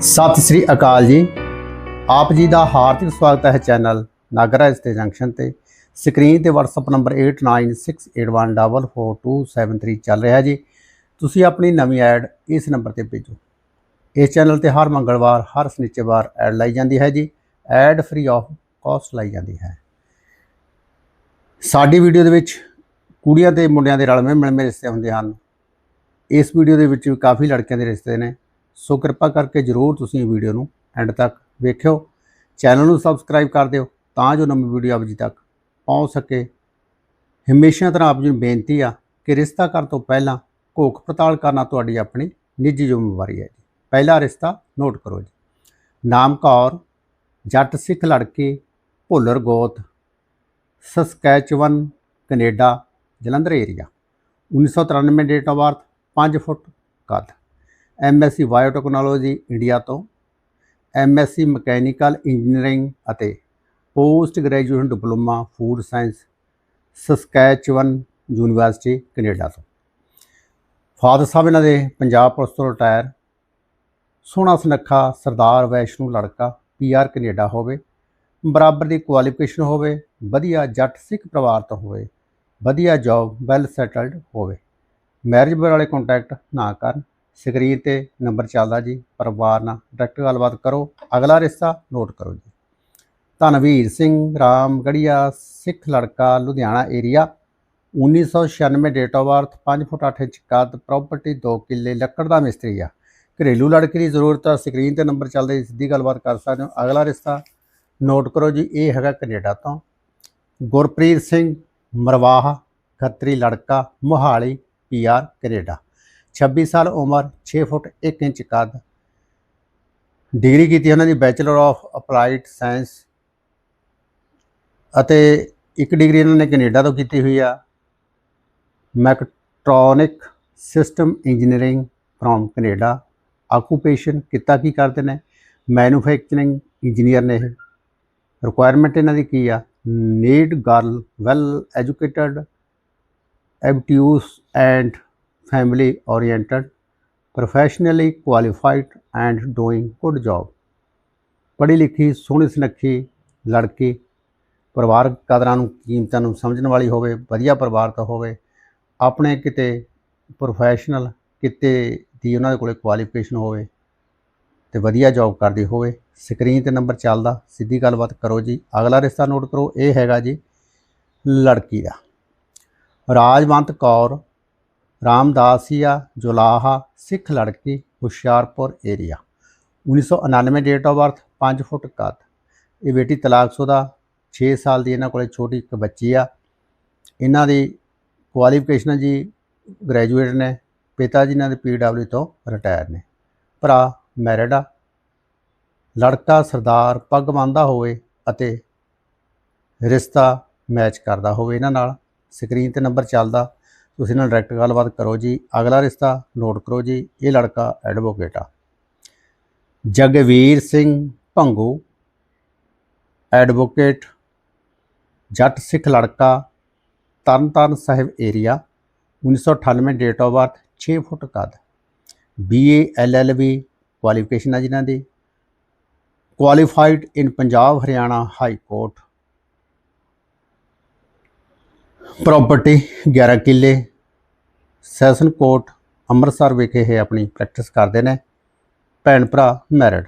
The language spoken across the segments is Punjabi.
ਸਤਿ ਸ੍ਰੀ ਅਕਾਲ ਜੀ। ਆਪ ਜੀ ਦਾ ਹਾਰਦਿਕ ਸਵਾਗਤ ਹੈ ਚੈਨਲ ਨਾਗਰਾ ਤੇ ਜੰਕਸ਼ਨ ਤੇ। ਸਕਰੀਨ ਤੇ WhatsApp ਨੰਬਰ 8968144273 ਚੱਲ ਰਿਹਾ ਜੀ। ਤੁਸੀਂ ਆਪਣੀ ਨਵੀਂ ਐਡ ਇਸ ਨੰਬਰ ਤੇ ਭੇਜੋ। ਇਸ ਚੈਨਲ ਤੇ ਹਰ ਮੰਗਲਵਾਰ, ਹਰ ਸ਼ਨੀਚਰਵਾਰ ਐਡ ਲਾਈ ਜਾਂਦੀ ਹੈ ਜੀ। ਐਡ ਫ੍ਰੀ ਆਫ ਕਾਸਟ ਲਾਈ ਜਾਂਦੀ ਹੈ। ਸਾਡੀ ਵੀਡੀਓ ਦੇ ਵਿੱਚ ਕੁੜੀਆਂ ਤੇ ਮੁੰਡਿਆਂ ਦੇ ਰਲਵੇਂ ਮਿਲਵੇਂ ਰਿਸ਼ਤੇ ਹੁੰਦੇ ਹਨ। ਇਸ ਵੀਡੀਓ ਦੇ ਵਿੱਚ ਵੀ ਕਾਫੀ ਲੜਕਿਆਂ ਦੇ ਰਿਸ਼ਤੇ ਨੇ। ਸੋ ਕਿਰਪਾ ਕਰਕੇ ਜਰੂਰ ਤੁਸੀਂ ਵੀਡੀਓ ਨੂੰ ਐਂਡ ਤੱਕ ਵੇਖਿਓ। ਚੈਨਲ ਨੂੰ ਸਬਸਕ੍ਰਾਈਬ ਕਰ ਦਿਓ ਤਾਂ ਜੋ ਨਵੀਂ ਵੀਡੀਓ ਆਪ ਜੀ ਤੱਕ ਪਹੁੰਚ ਸਕੇ। ਹਮੇਸ਼ਾ ਤਰ੍ਹਾਂ ਆਪ ਜੀ ਨੂੰ ਬੇਨਤੀ ਆ ਕਿ ਰਿਸ਼ਤਾ ਕਰਨ ਤੋਂ ਪਹਿਲਾਂ ਘੋਖ ਪੜਤਾਲ ਕਰਨਾ ਤੁਹਾਡੀ ਆਪਣੀ ਨਿੱਜੀ ਜ਼ਿੰਮੇਵਾਰੀ ਹੈ ਜੀ। ਪਹਿਲਾ ਰਿਸ਼ਤਾ ਨੋਟ ਕਰੋ ਜੀ। ਨਾਮ ਕੌਰ, ਜੱਟ ਸਿੱਖ ਲੜਕੇ, ਭੁੱਲਰ ਗੋਤ, Saskatchewan, Canada, Jalandhar area 1993 date of birth 5 foot ਕੱਦ। ਐਮਐਸਸੀ ਬਾਇਓਟੈਕਨੋਲੋਜੀ ਇੰਡੀਆ ਤੋਂ ਐਮਐਸਸੀ ਮਕੈਨੀਕਲ ਇੰਜੀਨੀਅਰਿੰਗ ਅਤੇ post graduation diploma food science Saskatchewan university Canada ਤੋਂ। ਫਾਦਰ ਸਾਹਿਬ ਇਹਨਾਂ ਦੇ ਪੰਜਾਬ ਪੁਲਿਸ ਤੋਂ ਰਿਟਾਇਰ ਸੋਹਣਾ ਸੁਨੱਖਾ ਸਰਦਾਰ ਵੈਸ਼ਨੂ ਲੜਕਾ ਪੀਆਰ ਕੈਨੇਡਾ ਹੋਵੇ, ਬਰਾਬਰ ਦੀ ਕੁਆਲੀਫਿਕੇਸ਼ਨ ਹੋਵੇ, ਵਧੀਆ ਜੱਟ ਸਿੱਖ ਪਰਿਵਾਰ ਤੋਂ ਹੋਵੇ, ਵਧੀਆ ਜੌਬ ਵੈਲ ਸੈਟਲਡ ਹੋਵੇ। ਮੈਰਿਜ ਵਾਲੇ ਕੰਟੈਕਟ ਨਾ ਕਰਨ ਸਕਰੀਨ ਤੇ ਨੰਬਰ ਚੱਲਦਾ ਜੀ, ਪਰਿਵਾਰ ਨਾਲ ਡਾਇਰੈਕਟ ਗੱਲਬਾਤ ਕਰੋ, ਅਗਲਾ ਰਿਸ਼ਤਾ ਨੋਟ ਕਰੋ ਜੀ। ਧਨਵੀਰ ਸਿੰਘ, ਰਾਮਗੜੀਆ, ਸਿੱਖ ਲੜਕਾ, Ludhiana area 1996 date of birth 5 foot 8 inch ਕੱਦ ਪ੍ਰਾਪਰਟੀ 2 ਕਿੱਲੇ, ਲੱਕੜ ਦਾ ਮਿਸਤਰੀ ਆ। ਘਰੇਲੂ ਲੜਕੀ ਦੀ ਜ਼ਰੂਰਤ ਆ, ਸਕਰੀਨ ਤੇ ਨੰਬਰ ਚੱਲਦਾ ਜੀ, ਸਿੱਧੀ ਗੱਲਬਾਤ ਕਰ ਸਕਦੇ ਹੋ। ਅਗਲਾ ਰਿਸ਼ਤਾ ਨੋਟ ਕਰੋ ਜੀ, ਇਹ ਹੈਗਾ ਕੈਨੇਡਾ ਤੋਂ। ਗੁਰਪ੍ਰੀਤ ਸਿੰਘ ਮਰਵਾਹਾ, ਖੱਤਰੀ ਲੜਕਾ, ਮੋਹਾਲੀ ਪੀਆਰ ਕੈਨੇਡਾ। 26 ਸਾਲ ਉਮਰ 6 ਫੁੱਟ 1 ਇੰਚ ਕੱਦ। ਡਿਗਰੀ ਕੀਤੀ ਉਹਨਾਂ ਦੀ ਬੈਚਲਰ ਆਫ ਅਪਲਾਈਡ ਸਾਇੰਸ ਅਤੇ ਇੱਕ ਡਿਗਰੀ ਇਹਨਾਂ ਨੇ ਕੈਨੇਡਾ ਤੋਂ ਕੀਤੀ ਹੋਈ ਆ। Mechatronic system engineering from Canada occupation ਕਿੱਤਾ ਕੀ ਕਰਦੇ ਨੇ? ਮੈਨੂਫੈਕਚਰਿੰਗ ਇੰਜੀਨੀਅਰ ਨੇ ਇਹ। ਰਿਕੁਆਇਰਮੈਂਟ ਇਹਨਾਂ ਦੀ ਕੀ ਆ? Need girl well educated ambitious and family oriented, professionally qualified and doing good job. ਪੜ੍ਹੀ ਲਿਖੀ, ਸੋਹਣੀ ਸੁਨੱਖੀ ਲੜਕੀ ਪਰਿਵਾਰਕ ਕਦਰਾਂ ਨੂੰ ਕੀਮਤਾਂ ਨੂੰ ਸਮਝਣ ਵਾਲੀ ਹੋਵੇ, ਵਧੀਆ ਪਰਿਵਾਰ ਤੋਂ ਹੋਵੇ, ਆਪਣੇ ਕਿਤੇ ਪ੍ਰੋਫੈਸ਼ਨਲ ਕਿਤੇ ਦੀ ਉਹਨਾਂ ਦੇ ਕੋਲੇ ਕੁਆਲੀਫਿਕੇਸ਼ਨ ਹੋਵੇ ਤੇ ਵਧੀਆ ਜੌਬ ਕਰਦੀ ਹੋਵੇ ਸਕਰੀਨ ਤੇ ਨੰਬਰ ਚੱਲਦਾ, ਸਿੱਧੀ ਗੱਲਬਾਤ ਕਰੋ ਜੀ। ਅਗਲਾ ਰਿਸ਼ਤਾ ਨੋਟ ਕਰੋ, ਇਹ ਹੈਗਾ ਜੀ ਲੜਕੀ ਦਾ। ਰਾਜਵੰਤ ਕੌਰ ਰਾਮਦਾਸੀਆ ਜੁਲਾਹਾ ਸਿੱਖ ਲੜਕੀ Hoshiarpur area 1999 date of birth 5 foot ਕੱਦ ਇਹ ਬੇਟੀ ਤਲਾਕਸ਼ੁਦਾ 6 ਸਾਲ ਦੀ ਇਹਨਾਂ ਕੋਲੇ ਛੋਟੀ ਇੱਕ ਬੱਚੀ ਆ ਇਹਨਾਂ ਦੀ ਕੁਆਲੀਫਿਕੇਸ਼ਨ ਜੀ ਗ੍ਰੈਜੂਏਟ ਨੇ ਪਿਤਾ ਜੀ ਇਹਨਾਂ ਦੇ ਪੀਡਬਲਿਊ ਤੋਂ ਰਿਟਾਇਰ ਨੇ ਭਰਾ ਮੈਰਿਡ ਆ ਲੜਕਾ ਸਰਦਾਰ ਪੱਗ ਬੰਨ੍ਹਦਾ ਹੋਵੇ ਅਤੇ ਰਿਸ਼ਤਾ ਮੈਚ ਕਰਦਾ ਹੋਵੇ ਇਹਨਾਂ ਨਾਲ ਸਕਰੀਨ ਤੇ ਨੰਬਰ ਚੱਲਦਾ ਤੁਸੀਂ ਨਾਲ ਡਾਇਰੈਕਟ ਗੱਲਬਾਤ ਕਰੋ ਜੀ। ਅਗਲਾ ਰਿਸ਼ਤਾ ਨੋਟ ਕਰੋ ਜੀ, ਇਹ ਲੜਕਾ ਐਡਵੋਕੇਟ ਆ। ਜਗਵੀਰ ਸਿੰਘ ਭੰਗੂ ਐਡਵੋਕੇਟ ਜੱਟ ਸਿੱਖ ਲੜਕਾ, Tarn Taran Sahib area 1998 date of birth 6 foot ਕੱਦ। ਬੀਏ ਐਲਐਲਬੀ ਕੁਆਲੀਫਿਕੇਸ਼ਨ ਆ ਜਿਨ੍ਹਾਂ ਦੀ। Qualified in Punjab, Haryana high court. Property 11 ਕਿੱਲੇ, ਸੈਸ਼ਨ ਕੋਰਟ, ਅੰਮ੍ਰਿਤਸਰ ਵਿਖੇ ਇਹ ਆਪਣੀ ਪ੍ਰੈਕਟਿਸ ਕਰਦੇ ਨੇ। ਭੈਣ ਭਰਾ married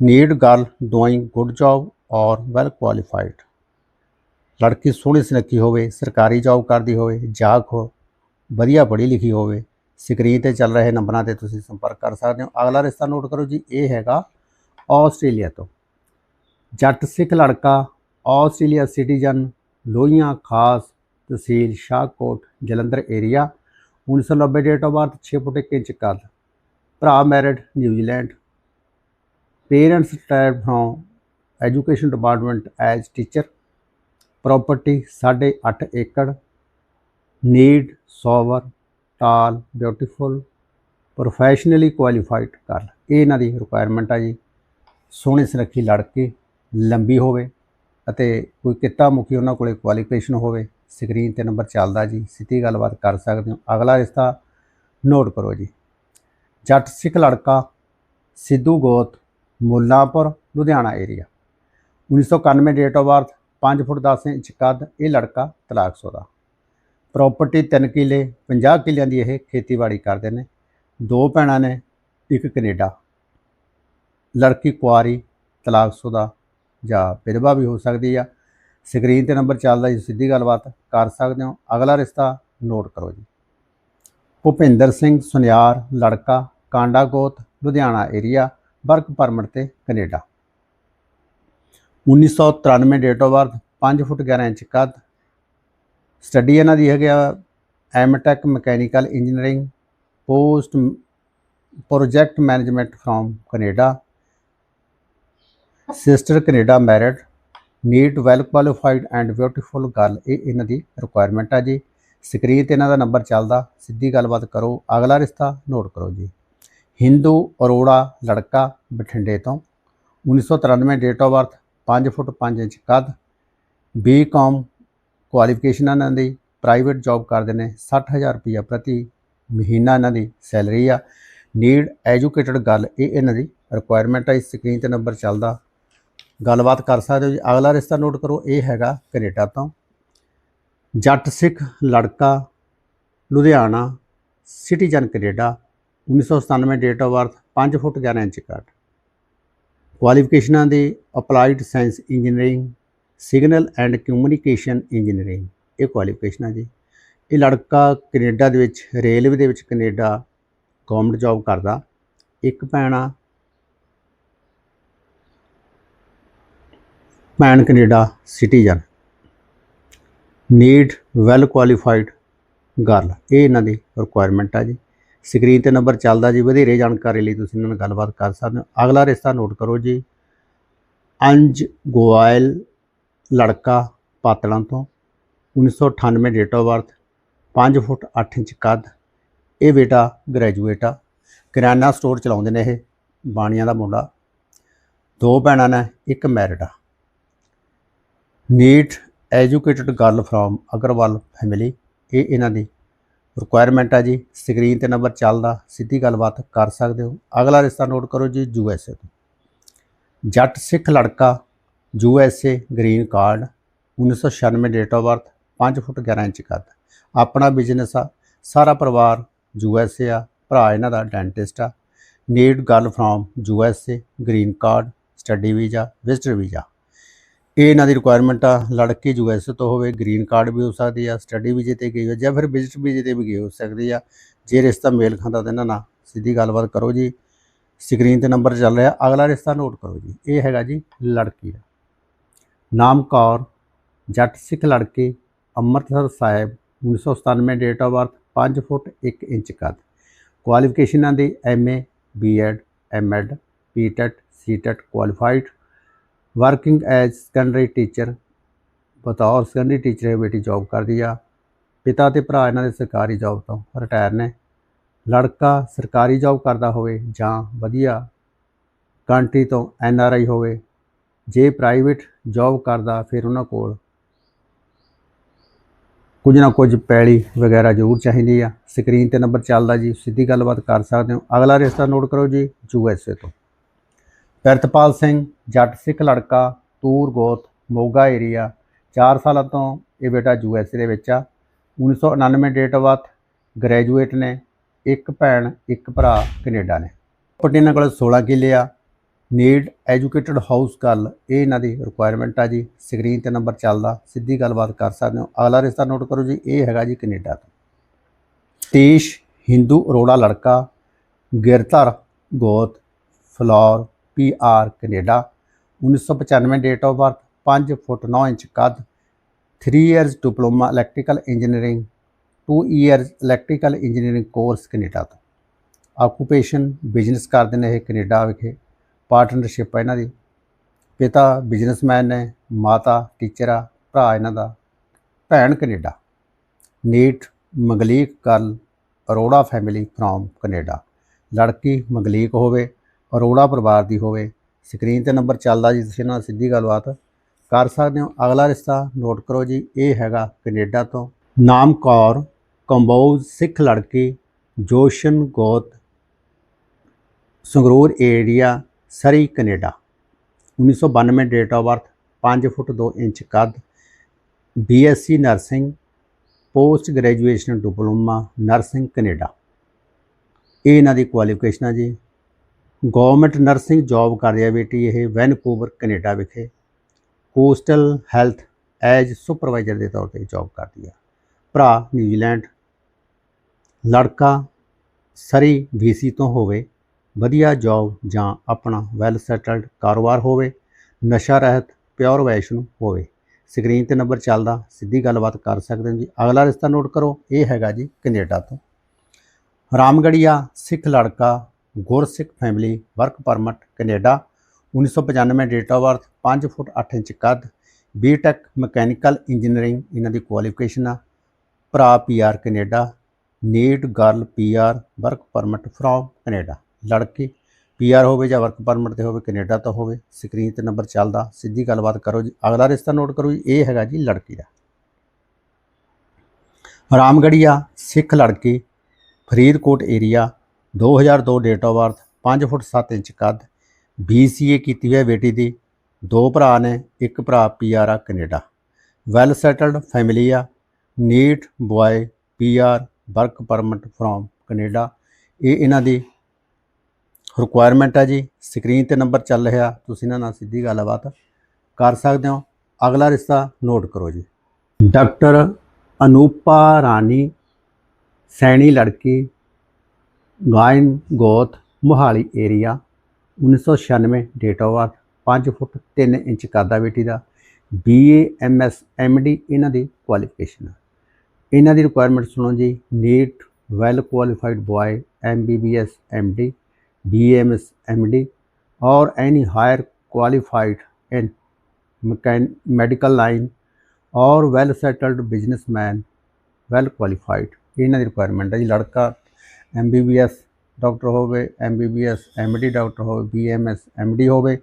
need girl doing good job or well qualified ਲੜਕੀ ਸੋਹਣੀ ਸੁਨੱਖੀ ਹੋਵੇ, ਸਰਕਾਰੀ ਜੌਬ ਕਰਦੀ ਹੋਵੇ ਜਾਗ ਹੋ, ਵਧੀਆ ਪੜ੍ਹੀ ਲਿਖੀ ਹੋਵੇ ਸਕਰੀਨ ਤੇ ਚੱਲ ਰਹੇ ਨੰਬਰਾਂ ਤੇ ਤੁਸੀਂ ਸੰਪਰਕ ਕਰ ਸਕਦੇ ਹੋ। ਅਗਲਾ ਰਿਸ਼ਤਾ ਨੋਟ ਕਰੋ ਜੀ, ਇਹ ਹੈਗਾ ਆਸਟ੍ਰੇਲੀਆ ਤੋਂ। ਜੱਟ ਸਿੱਖ ਲੜਕਾ, Australia citizen Lohian Khas tehsil Shahkot, Jalandhar area 1990 date of birth 6 foot 1 inch ਕੱਦ। ਭਰਾ married New Zealand parents retired from education department as teacher property 8.5 acre. Need sober tall beautiful professionally qualified ਕਰ ਇਹ ਇਹਨਾਂ ਦੀ ਰਿਕੁਆਇਰਮੈਂਟ ਆ ਜੀ। ਸੋਹਣੀ ਸੁਨੱਖੀ ਲੜਕੀ, ਲੰਬੀ ਹੋਵੇ ਅਤੇ ਕੋਈ ਕਿੱਤਾ ਮੁਖੀ ਉਹਨਾਂ ਕੋਲੇ ਕੁਆਲੀਫਿਕੇਸ਼ਨ ਹੋਵੇ। ਸਕਰੀਨ ਤੇ ਨੰਬਰ ਚੱਲਦਾ ਜੀ, ਸਿੱਧੀ ਗੱਲਬਾਤ ਕਰ ਸਕਦੇ ਹੋ। ਅਗਲਾ ਰਿਸ਼ਤਾ ਨੋਟ ਕਰੋ ਜੀ। ਜੱਟ ਸਿੱਖ ਲੜਕਾ ਸਿੱਧੂ ਗੋਤ, Mullanpur, Ludhiana area 1991 date of birth 5 foot 10 inch ਕੱਦ, ਇਹ ਲੜਕਾ ਤਲਾਕਸ਼ੁਦਾ ਪ੍ਰਾਪਰਟੀ 3 ਕਿੱਲੇ 50 ਕਿੱਲਿਆਂ ਦੀ ਇਹ ਖੇਤੀਬਾੜੀ ਕਰਦੇ ਨੇ। ਦੋ ਭੈਣਾਂ ਨੇ, ਇੱਕ ਕੈਨੇਡਾ। ਲੜਕੀ ਕੁਆਰੀ ਤਲਾਕਸ਼ੁਦਾ ਜਾਂ ਵਿਧਵਾ ਵੀ ਹੋ ਸਕਦੀ ਆ। ਸਕਰੀਨ ਤੇ ਨੰਬਰ ਚੱਲਦਾ ਜੀ, ਸਿੱਧੀ ਗੱਲਬਾਤ ਕਰ ਸਕਦੇ ਹੋ। ਅਗਲਾ ਰਿਸ਼ਤਾ ਨੋਟ ਕਰੋ ਜੀ। ਭੁਪਿੰਦਰ ਸਿੰਘ ਸੁਨਿਆਰ, ਲੜਕਾ, ਕਾਂਡਾਗੋਤ, ਲੁਧਿਆਣਾ ਏਰੀਆ ਵਰਕ ਪਰਮਿਟ ਤੇ Canada. 1993 date of birth 5 foot 11 inch ਕੱਦ। ਸਟੱਡੀ ਇਹਨਾਂ ਦੀ ਹੈਗੀ ਆ MTech mechanical engineering post project management from Canada sister Canada married neat well qualified and beautiful girl ਇਹ ਇਹਨਾਂ ਦੀ ਰਿਕੁਆਇਰਮੈਂਟ ਆ ਜੀ। ਸਕਰੀਨ ਤੇ ਇਹਨਾਂ ਦਾ ਨੰਬਰ ਚੱਲਦਾ। ਸਿੱਧੀ ਗੱਲਬਾਤ ਕਰੋ। ਅਗਲਾ ਰਿਸ਼ਤਾ ਨੋਟ ਕਰੋ ਜੀ। ਹਿੰਦੂ ਅਰੋੜਾ, ਲੜਕਾ, ਬਠਿੰਡੇ ਤੋਂ। 1993 date of birth 5 foot 5 inch ਕੱਦ। ਬੀਕਾਮ ਕੁਆਲੀਫਿਕੇਸ਼ਨ ਇਹਨਾਂ ਦੀ। ਪ੍ਰਾਈਵੇਟ ਜੌਬ ਕਰਦੇ ਨੇ। 60000 ਰੁਪਇਆ ਪ੍ਰਤੀ ਮਹੀਨਾ ਇਹਨਾਂ ਦੀ ਸੈਲਰੀ ਆ। ਨੀਡ ਐਜੂਕੇਟਡ ਗੱਲ ਇਹ ਇਹਨਾਂ ਦੀ ਰਿਕੁਆਇਰਮੈਂਟ ਆ ਇਸ ਸਕਰੀਨ ਤੇ ਨੰਬਰ ਚੱਲਦਾ। ਗੱਲਬਾਤ ਕਰ ਸਕਦੇ ਹੋ ਜੀ। ਅਗਲਾ ਰਿਸ਼ਤਾ ਨੋਟ ਕਰੋ, ਇਹ ਹੈਗਾ ਕੈਨੇਡਾ ਤੋਂ। ਜੱਟ ਸਿੱਖ ਲੜਕਾ, Ludhiana, citizen Canada 1997 date of birth 5 foot 11 inch ਕੱਦ ਕੁਆਲੀਫਿਕੇਸ਼ਨਾਂ ਦੀ applied science engineering signal and communication engineering ਇਹ ਕੁਆਲੀਫਿਕੇਸ਼ਨਾਂ ਜੀ। ਇਹ ਲੜਕਾ ਕੈਨੇਡਾ ਦੇ ਵਿੱਚ, ਰੇਲਵੇ ਦੇ ਵਿੱਚ ਕੈਨੇਡਾ ਗਵਰਨਮੈਂਟ ਜੌਬ ਕਰਦਾ। ਇੱਕ ਭੈਣ PAN Canada citizen. Need well qualified girl ਇਹ ਇਹਨਾਂ ਦੀ ਰਿਕੁਆਇਰਮੈਂਟ ਆ ਜੀ। ਸਕਰੀਨ ਤੇ ਨੰਬਰ ਚੱਲਦਾ ਜੀ, ਵਧੇਰੇ ਜਾਣਕਾਰੀ ਲਈ ਤੁਸੀਂ ਇਹਨਾਂ ਨਾਲ ਗੱਲਬਾਤ ਕਰ ਸਕਦੇ ਹੋ। ਅਗਲਾ ਰਿਸ਼ਤਾ ਨੋਟ ਕਰੋ ਜੀ। ਅੰਜ ਗੋਇਲ ਲੜਕਾ ਪਾਤਲਾਂ ਤੋਂ। 1998 date of birth 5 foot 8 inch ਕੱਦ। ਇਹ ਬੇਟਾ ਗ੍ਰੈਜੂਏਟ ਆ। ਕਿਰਾਨਾ ਸਟੋਰ ਚਲਾਉਂਦੇ ਨੇ ਇਹ। ਬਾਣੀਆਂ ਦਾ ਮੁੰਡਾ। ਦੋ ਭੈਣਾਂ ਨੇ, ਇੱਕ ਮੈਰਿਡ ਆ। Neat educated girl from Agarwal family ਇਹ ਇਹਨਾਂ ਦੀ ਰਿਕੁਆਇਰਮੈਂਟ ਆ ਜੀ। ਸਕਰੀਨ ਤੇ ਨੰਬਰ ਚੱਲਦਾ, ਸਿੱਧੀ ਗੱਲਬਾਤ ਕਰ ਸਕਦੇ ਹੋ। ਅਗਲਾ ਰਿਸ਼ਤਾ ਨੋਟ ਕਰੋ ਜੀ ਯੂ ਐਸ ਏ ਤੋਂ। ਜੱਟ ਸਿੱਖ ਲੜਕਾ U S A green card 1996 date of birth 5 foot 11 inch ਕੱਦ। ਆਪਣਾ ਬਿਜ਼ਨਸ ਆ, ਸਾਰਾ ਪਰਿਵਾਰ ਯੂ ਐਸ ਏ ਆ, ਭਰਾ ਇਹਨਾਂ ਦਾ ਡੈਂਟਿਸਟ ਆ। Need girl from U S A green card study visa visitor visa ਇਹ ਇਹਨਾਂ ਦੀ ਰਿਕੁਆਇਰਮੈਂਟ ਆ, ਲੜਕੀ ਯੂ ਐਸ ਤੋਂ ਹੋਵੇ ਗ੍ਰੀਨ ਕਾਰਡ ਵੀ ਹੋ ਸਕਦੀ ਆ ਸਟੱਡੀ ਵੀਜ਼ੇ ਤੇ ਗਈ ਹੋ ਜਾਂ ਫਿਰ ਵਿਜ਼ਿਟ ਵੀਜ਼ੇ ਤੇ ਵੀ ਗਈ ਹੋ ਸਕਦੀ ਆ। ਜੇ ਰਿਸ਼ਤਾ ਮੇਲ ਖਾਂਦਾ ਤਾਂ ਇਹਨਾਂ ਨਾਲ ਸਿੱਧੀ ਗੱਲਬਾਤ ਕਰੋ ਜੀ। ਸਕਰੀਨ ਤੇ ਨੰਬਰ ਚੱਲ ਰਿਹਾ, ਅਗਲਾ ਰਿਸ਼ਤਾ ਨੋਟ ਕਰੋ ਜੀ। ਇਹ ਹੈਗਾ ਜੀ ਲੜਕੀ ਦਾ। ਨਾਮ ਕੌਰ, ਜੱਟ ਸਿੱਖ ਲੜਕੇ, Amritsar Sahib 1997 date of birth 5 foot 1 inch ਕੱਦ। ਕੁਆਲੀਫਿਕੇਸ਼ਨਾਂ ਦੀ MA BEd MEd PTET CTET qualified working as secondary teacher ਬਤੌਰ ਸੈਕੰਡਰੀ ਟੀਚਰ ਇਹ ਬੇਟੀ ਜੌਬ ਕਰਦੀ ਆ। ਪਿਤਾ ਤੇ ਭਰਾ ਇਹਨਾਂ ਦੇ ਸਰਕਾਰੀ ਜੌਬ ਤੋਂ ਰਿਟਾਇਰ ਨੇ। ਲੜਕਾ ਸਰਕਾਰੀ ਜੌਬ ਕਰਦਾ ਹੋਵੇ ਜਾਂ ਵਧੀਆ ਕੰਟਰੀ ਤੋਂ ਐਨ ਆਰ ਆਈ ਹੋਵੇ, ਜੇ ਪ੍ਰਾਈਵੇਟ ਜੌਬ ਕਰਦਾ ਫਿਰ ਉਹਨਾਂ ਕੋਲ ਕੁਝ ਨਾ ਕੁਝ ਪੈਲੀ ਵਗੈਰਾ ਜ਼ਰੂਰ ਚਾਹੀਦੀ ਆ। ਸਕਰੀਨ ਤੇ ਨੰਬਰ ਚੱਲਦਾ ਜੀ, ਸਿੱਧੀ ਗੱਲਬਾਤ ਕਰ ਸਕਦੇ ਹੋ। ਅਗਲਾ ਰਿਸ਼ਤਾ ਨੋਟ ਕਰੋ ਜੀ, ਯੂ ਐਸ ਏ ਤੋਂ। ਪਿਰਤਪਾਲ ਸਿੰਘ, ਜੱਟ ਸਿੱਖ ਲੜਕਾ, ਤੂਰ ਗੋਤ, ਮੋਗਾ ਏਰੀਆ। 4 ਸਾਲਾਂ ਤੋਂ ਇਹ ਬੇਟਾ ਯੂ ਐਸ ਏ ਦੇ ਵਿੱਚ ਆ। 1999 ਡੇਟ ਆਫ ਬਰਥ ਗ੍ਰੈਜੂਏਟ ਨੇ। ਇੱਕ ਭੈਣ, ਇੱਕ ਭਰਾ ਕੈਨੇਡਾ ਨੇ। ਪ੍ਰੋਪਰਟੀ ਇਹਨਾਂ ਕੋਲ 16 ਕਿੱਲੇ ਆ। ਨੀਡ ਐਜੂਕੇਟਡ ਹਾਊਸ ਗੱਲ ਇਹ ਇਹਨਾਂ ਦੀ ਰਿਕੁਆਇਰਮੈਂਟ ਆ ਜੀ। ਸਕਰੀਨ ਤੇ ਨੰਬਰ ਚੱਲਦਾ। ਸਿੱਧੀ ਗੱਲਬਾਤ ਕਰ ਸਕਦੇ ਹੋ। ਅਗਲਾ ਰਿਸ਼ਤਾ ਨੋਟ ਕਰੋ ਜੀ। ਇਹ ਹੈਗਾ ਜੀ ਕੈਨੇਡਾ ਤੋਂ। ਤੀਸ਼, ਹਿੰਦੂ ਅਰੋੜਾ ਲੜਕਾ, ਗਿਰਧਰ ਗੋਤ, floor P R Canada 1995 date of birth 5 foot 9 inch ਕੱਦ 3 years diploma electrical engineering 2 years electrical engineering course Canada ਤੋਂ। ਆਕੂਪੇਸ਼ਨ ਬਿਜ਼ਨਸ ਕਰਦੇ ਨੇ ਇਹ ਕੈਨੇਡਾ ਵਿਖੇ। ਪਾਰਟਨਰਸ਼ਿਪ ਹੈ ਇਹਨਾਂ ਦੀ। ਪਿਤਾ ਬਿਜ਼ਨਸਮੈਨ ਨੇ, ਮਾਤਾ ਟੀਚਰ ਆ, ਭਰਾ ਇਹਨਾਂ ਦਾ। ਭੈਣ Canada. Neat manglik girl Arora family from Canada. ਲੜਕੀ ਮੰਗਲੀਕ ਹੋਵੇ। ਅਰੋੜਾ ਪਰਿਵਾਰ ਦੀ ਹੋਵੇ। ਸਕਰੀਨ ਤੇ ਨੰਬਰ ਚੱਲਦਾ ਜੀ, ਤੁਸੀਂ ਨਾਲ ਸਿੱਧੀ ਗੱਲਬਾਤ ਕਰ ਸਕਦੇ ਹੋ। ਅਗਲਾ ਰਿਸ਼ਤਾ ਨੋਟ ਕਰੋ ਜੀ, ਇਹ ਹੈਗਾ ਕੈਨੇਡਾ ਤੋਂ। ਨਾਮ ਕੌਰ, ਕੰਬੋਜ ਸਿੱਖ ਲੜਕੀ, ਜੋਸ਼ਨ ਗੋਤ, Sangrur area, Surrey, Canada. 1992 date of birth 5 foot 2 inch ਕੱਦ BSc nursing post graduation diploma nursing, Canada. ਇਹ ਇਹਨਾਂ ਦੀ ਕੁਆਲੀਫਿਕੇਸ਼ਨ ਹੈ ਜੀ। ਗਵਰਨਮੈਂਟ ਨਰਸਿੰਗ ਜੌਬ ਕਰ ਰਹੀ ਹੈ ਬੇਟੀ ਇਹ ਵੈਨਕੂਵਰ, ਕੈਨੇਡਾ ਵਿਖੇ। ਕੋਸਟਲ ਹੈਲਥ ਐਜ ਸੁਪਰਵਾਈਜ਼ਰ ਦੇ ਤੌਰ ਤੇ ਜੌਬ ਕਰਦੀ ਹੈ ਭਰਾ ਨਿਊਜ਼ੀਲੈਂਡ, ਲੜਕਾ ਸਰੀ ਵੀਸੀ ਤੋਂ ਹੋਵੇ, ਵਧੀਆ ਜੌਬ ਜਾਂ ਆਪਣਾ ਵੈਲ ਸੈਟਲਡ ਕਾਰੋਬਾਰ ਹੋਵੇ, ਨਸ਼ਾ ਰਹਿਤ ਪਿਓਰ ਵੈਸ਼ਨੂੰ ਹੋਵੇ। ਸਕਰੀਨ ਤੇ ਨੰਬਰ ਚੱਲਦਾ, ਸਿੱਧੀ ਗੱਲਬਾਤ ਕਰ ਸਕਦੇ ਹੋ ਜੀ। ਅਗਲਾ ਰਿਸ਼ਤਾ ਨੋਟ ਕਰੋ, ਇਹ ਹੈਗਾ ਜੀ ਕੈਨੇਡਾ ਤੋਂ। ਰਾਮਗੜੀਆ ਸਿੱਖ ਲੜਕਾ Gursikh family work permit Canada 1995 date of birth 5 foot 8 inch ਕੱਦ ਬੀਟੈਕ ਮਕੈਨੀਕਲ ਇੰਜੀਨੀਅਰਿੰਗ ਇਹਨਾਂ ਦੀ ਕੁਆਲੀਫਿਕੇਸ਼ਨ ਆ। ਭਰਾ PR Canada need girl PR work permit from Canada. ਲੜਕੀ ਪੀਆਰ ਹੋਵੇ ਜਾਂ ਵਰਕ ਪਰਮਿਟ ਤੇ ਹੋਵੇ, ਕੈਨੇਡਾ ਤੋਂ ਹੋਵੇ ਸਕਰੀਨ ਤੇ ਨੰਬਰ ਚੱਲਦਾ। ਸਿੱਧੀ ਗੱਲਬਾਤ ਕਰੋ ਜੀ। ਅਗਲਾ ਰਿਸ਼ਤਾ ਨੋਟ ਕਰੋ ਜੀ, ਇਹ ਹੈਗਾ ਜੀ ਲੜਕੀ ਦਾ। ਰਾਮਗੜੀਆ ਸਿੱਖ ਲੜਕੀ, Faridkot area 2002 date of birth 5 foot 7 inch ਕੱਦ BCA ਕੀਤੀ ਹੋਈ ਹੈ ਬੇਟੀ ਦੀ, ਦੋ ਭਰਾ ਨੇ, ਇੱਕ ਭਰਾ ਪੀਆਰ ਆ ਕੈਨੇਡਾ ਵੈਲ ਸੈਟਲਡ ਫੈਮਿਲੀ ਆ neat boy PR work permit from Canada ਇਹ ਇਹਨਾਂ ਦੀ ਰਿਕੁਆਇਰਮੈਂਟ ਆ ਜੀ। ਸਕਰੀਨ ਤੇ ਨੰਬਰ ਚੱਲ ਰਿਹਾ, ਤੁਸੀਂ ਇਹਨਾਂ ਨਾਲ ਸਿੱਧੀ ਗੱਲਬਾਤ ਕਰ ਸਕਦੇ ਹੋ। ਅਗਲਾ ਰਿਸ਼ਤਾ ਨੋਟ ਕਰੋ ਜੀ। ਡਾਕਟਰ ਅਨੂਪਾ ਰਾਣੀ, ਸੈਣੀ ਲੜਕੀ ਗਾਇਨ ਗੋਤ Mohali area 1996 date of birth 5 foot 3 inch ਕਰਦਾ ਬੇਟੀ ਦਾ ਬੀਏ ਐਮਐਸ ਐਮਡੀ ਇਹਨਾਂ ਦੀ ਕੁਆਲੀਫਿਕੇਸ਼ਨ ਇਹਨਾਂ ਦੀ ਰਿਕੁਆਇਰਮੈਂਟ ਸੁਣੋ ਜੀ neat well qualified boy MBBS MD BAMS MD or any higher qualified in mechan- medical line or well settled businessman, well qualified, ਇਹਨਾਂ ਦੀ ਰਿਕੁਆਇਰਮੈਂਟ ਹੈ ਜੀ, ਲੜਕਾ MBBS ਡਾਕਟਰ ਹੋਵੇ MBBS MD ਡਾਕਟਰ ਹੋਵੇ BMS MD ਹੋਵੇ,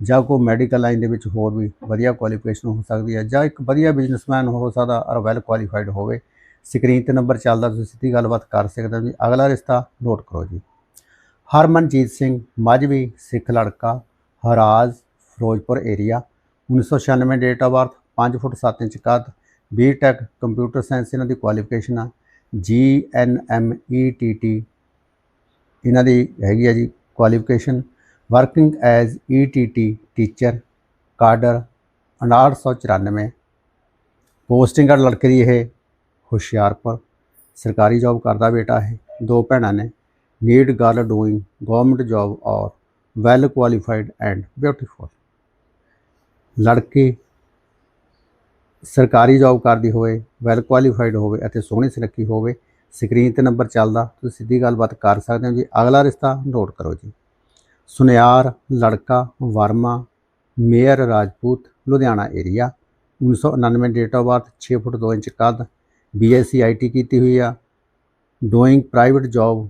ਜਾਂ ਕੋਈ ਮੈਡੀਕਲ ਲਾਈਨ ਦੇ ਵਿੱਚ ਹੋਰ ਵੀ ਵਧੀਆ ਕੁਆਲੀਫਿਕੇਸ਼ਨ ਹੋ ਸਕਦੀ ਹੈ, ਜਾਂ ਇੱਕ ਵਧੀਆ ਬਿਜ਼ਨਸਮੈਨ ਹੋ ਸਕਦਾ ਔਰ ਵੈਲ ਕੁਆਲੀਫਾਈਡ ਹੋਵੇ ਸਕਰੀਨ ਤੇ ਨੰਬਰ ਚੱਲਦਾ, ਤੁਸੀਂ ਸਿੱਧੀ ਗੱਲਬਾਤ ਕਰ ਸਕਦੇ ਹੋ ਜੀ। ਅਗਲਾ ਰਿਸ਼ਤਾ ਨੋਟ ਕਰੋ ਜੀ। ਹਰਮਨਜੀਤ ਸਿੰਘ ਮਾਝਵੀ ਸਿੱਖ ਲੜਕਾ, Haraj, Ferozepur area 1996 date of birth 5 foot 7 inch ਕੱਦ ਬੀਟੈਕ ਕੰਪਿਊਟਰ ਸਾਇੰਸ ਇਹਨਾਂ ਦੀ ਕੁਆਲੀਫਿਕੇਸ਼ਨ ਆ। ਜੀ N M E T T ਇਹਨਾਂ ਦੀ ਹੈਗੀ ਆ ਜੀ qualification working as E T T teacher cadre 5994 posting ਆ ਲੜਕੇ ਦੀ ਇਹ ਹੁਸ਼ਿਆਰਪੁਰ। ਸਰਕਾਰੀ ਜੌਬ ਕਰਦਾ ਬੇਟਾ ਹੈ ਦੋ ਭੈਣਾਂ ਨੇ। Need girl doing government job or well qualified and beautiful ਲੜਕੀ ਸਰਕਾਰੀ ਜੌਬ ਕਰਦੀ ਹੋਵੇ ਵੈਲ ਕੁਆਲੀਫਾਈਡ ਹੋਵੇ ਅਤੇ ਸੋਹਣੀ ਸੁਨੱਖੀ ਹੋਵੇ ਸਕਰੀਨ ਤੇ ਨੰਬਰ ਚੱਲਦਾ, ਤੁਸੀਂ ਸਿੱਧੀ ਗੱਲਬਾਤ ਕਰ ਸਕਦੇ ਹੋ ਜੀ। ਅਗਲਾ ਰਿਸ਼ਤਾ ਨੋਟ ਕਰੋ ਜੀ। ਸੁਨਿਆਰ, ਲੜਕਾ, Verma, Mair, Rajput, Ludhiana area 1999 date of birth 6 foot 2 inch ਕੱਦ ਬੀਐਸਸੀ ਆਈਟੀ ਕੀਤੀ ਹੋਈ ਆ। Doing private job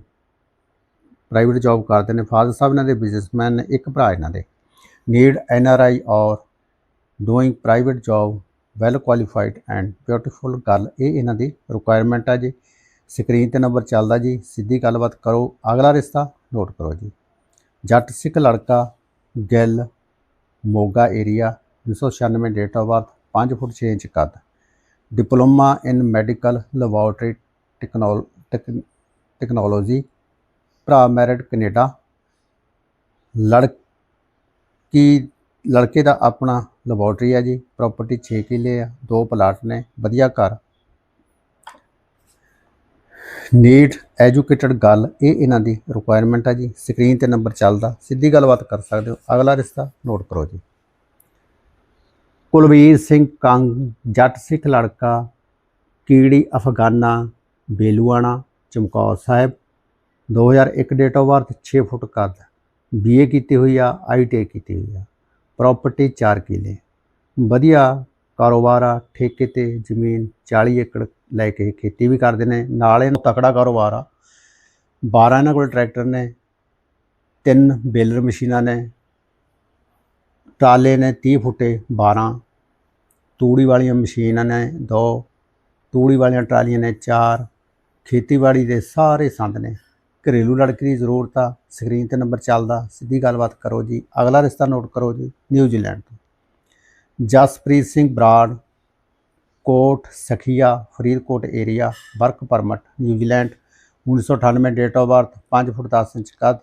private job ਕਰਦੇ ਨੇ। ਫਾਦਰ ਸਾਹਿਬ ਇਹਨਾਂ ਦੇ ਬਿਜ਼ਨਸਮੈਨ ਨੇ, ਇੱਕ ਭਰਾ ਇਹਨਾਂ ਦੇ। Need N R I or doing private job well qualified and beautiful girl ਇਹ ਇਹਨਾਂ ਦੀ ਰਿਕੁਆਇਰਮੈਂਟ ਹੈ ਜੀ। ਸਕਰੀਨ ਤੇ ਨੰਬਰ ਚੱਲਦਾ ਜੀ। ਸਿੱਧੀ ਗੱਲਬਾਤ ਕਰੋ। ਅਗਲਾ ਰਿਸ਼ਤਾ ਨੋਟ ਕਰੋ ਜੀ। ਜੱਟ ਸਿੱਖ ਲੜਕਾ, Gill, Moga area 1996 date of birth 5 foot 6 inch ਕੱਦ। ਡਿਪਲੋਮਾ ਇਨ ਮੈਡੀਕਲ ਲੈਬੋਰੇਟਰੀ ਟੈਕਨੋਲ ਟੈਕਨੋਲੋਜੀ ਭਰਾ ਮੈਰਿਡ ਕੈਨੇਡਾ। ਲੜਕੀ ਲੜਕੇ ਦਾ ਆਪਣਾ ਲੈਬੋਰਟਰੀ ਹੈ ਜੀ ਪ੍ਰਾਪਰਟੀ 6 ਕਿੱਲੇ ਆ, ਦੋ ਪਲਾਟ ਨੇ, ਵਧੀਆ ਘਰ। ਨੀਟ ਐਜੂਕੇਟਡ ਗੱਲ ਇਹ ਇਹਨਾਂ ਦੀ ਰਿਕੁਆਇਰਮੈਂਟ ਹੈ ਜੀ ਸਕਰੀਨ ਤੇ ਨੰਬਰ ਚੱਲਦਾ, ਸਿੱਧੀ ਗੱਲਬਾਤ ਕਰ ਸਕਦੇ ਹੋ। ਅਗਲਾ ਰਿਸ਼ਤਾ ਨੋਟ ਕਰੋ ਜੀ। ਕੁਲਵੀਰ ਸਿੰਘ ਕੰਗ, ਜੱਟ ਸਿੱਖ ਲੜਕਾ, Kiri Afghana, Beluana, Chamkaur Sahib 2001 date of birth 6 foot ਕੱਦ। ਬੀਏ ਕੀਤੀ ਹੋਈ ਆ ਆਈਟੀਆਈ ਕੀਤੀ ਹੋਈ ਆ। ਪ੍ਰਾਪਰਟੀ 4 ਕਿੱਲੇ। ਵਧੀਆ ਕਾਰੋਬਾਰ ਆ, ਠੇਕੇ ਤੇ ਜ਼ਮੀਨ 40 ਏਕੜ ਲੈ ਕੇ ਖੇਤੀ ਵੀ ਕਰਦੇ ਨੇ, ਨਾਲ ਇਹਨੂੰ ਤਕੜਾ ਕਾਰੋਬਾਰ ਆ। 12 ਇਹਨਾਂ ਕੋਲ ਟਰੈਕਟਰ ਨੇ, ਤਿੰਨ ਬੇਲਰ ਮਸ਼ੀਨਾਂ ਨੇ, ਟਰਾਲੇ ਨੇ 30 ਫੁੱਟੇ 12 ਤੂੜੀ ਵਾਲੀਆਂ ਮਸ਼ੀਨਾਂ ਨੇ ਦੋ, ਤੂੜੀ ਵਾਲੀਆਂ ਟਰਾਲੀਆਂ ਨੇ ਚਾਰ, ਖੇਤੀਬਾੜੀ ਦੇ ਸਾਰੇ ਸੰਦ ਨੇ। ਘਰੇਲੂ ਲੜਕੀ ਦੀ ਜ਼ਰੂਰਤ ਆ ਸਕਰੀਨ ਤੇ ਨੰਬਰ ਚੱਲਦਾ, ਸਿੱਧੀ ਗੱਲਬਾਤ ਕਰੋ ਜੀ, ਅਗਲਾ ਰਿਸ਼ਤਾ ਨੋਟ ਕਰੋ ਜੀ ਨਿਊਜ਼ੀਲੈਂਡ ਤੋਂ। Jaspreet Singh Brar, Kot, Sakhia, Faridkot area work permit New Zealand 1998 date of birth 5 foot 10 inch ਕੱਦ